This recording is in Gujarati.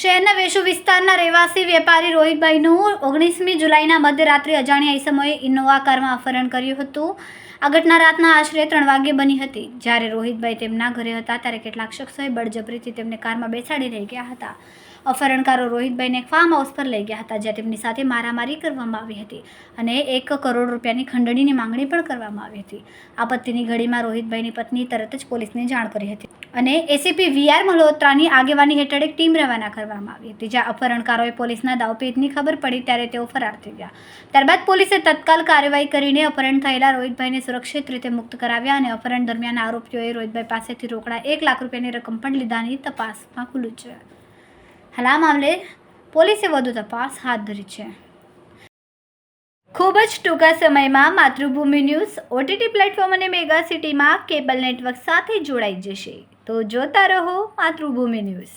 શહેરના વેશુ વિસ્તારના રહેવાસી વેપારી રોહિતભાઈનું ઓગણીસમી જુલાઈના મધ્યરાત્રે અજાણ્યા સમયે ઇનોવા કારમાં અપહરણ કર્યું હતું. આ ઘટના રાતના આશરે ત્રણ વાગ્યે બની હતી. જ્યારે રોહિતભાઈ તેમના ઘરે હતા, ત્યારે કેટલાક શખ્સોએ બળજબરીથી તેમને કારમાં બેસાડી લઈ ગયા હતા. અપહરણકારો રોહિતભાઈને ફાર્મ હાઉસ પર લઈ ગયા હતા, જ્યાં તેમની સાથે મારામારી કરવામાં આવી હતી અને એક કરોડ રૂપિયાની ખંડણીની માંગણી પણ કરવામાં આવી હતી. આપત્તિની ઘડીમાં રોહિતભાઈની પત્ની તરત જ પોલીસને જાણ કરી હતી અને એસીપી વીઆર મલ્હોત્રાની આગેવાની હેઠળ એક ટીમ રવાના કરવામાં આવી હતી. જ્યાં અપહરણકારોએ પોલીસના દાવપેચની ખબર પડી ત્યારે તેઓ ફરાર થઈ ગયા. ત્યારબાદ પોલીસે તત્કાલ કાર્યવાહી કરીને અપહરણ થયેલા રોહિતભાઈને સુરક્ષિત રીતે મુક્ત કરાવ્યા અને અપહરણ દરમિયાન આરોપીઓએ રોહિતભાઈ પાસેથી રોકડા એક લાખ રૂપિયાની રકમ પણ લીધાની તપાસમાં ખુલ્લું છે. હાલ આ મામલે પોલીસે વધુ તપાસ હાથ ધરી છે. ખૂબ જ ટૂંકા સમયમાં માતૃભૂમિ ન્યૂઝ ઓટીટી પ્લેટફોર્મ અને મેગા સિટીમાં કેબલ નેટવર્ક સાથે જોડાઈ જશે. તો જોતા રહો માતૃભૂમિ ન્યૂઝ.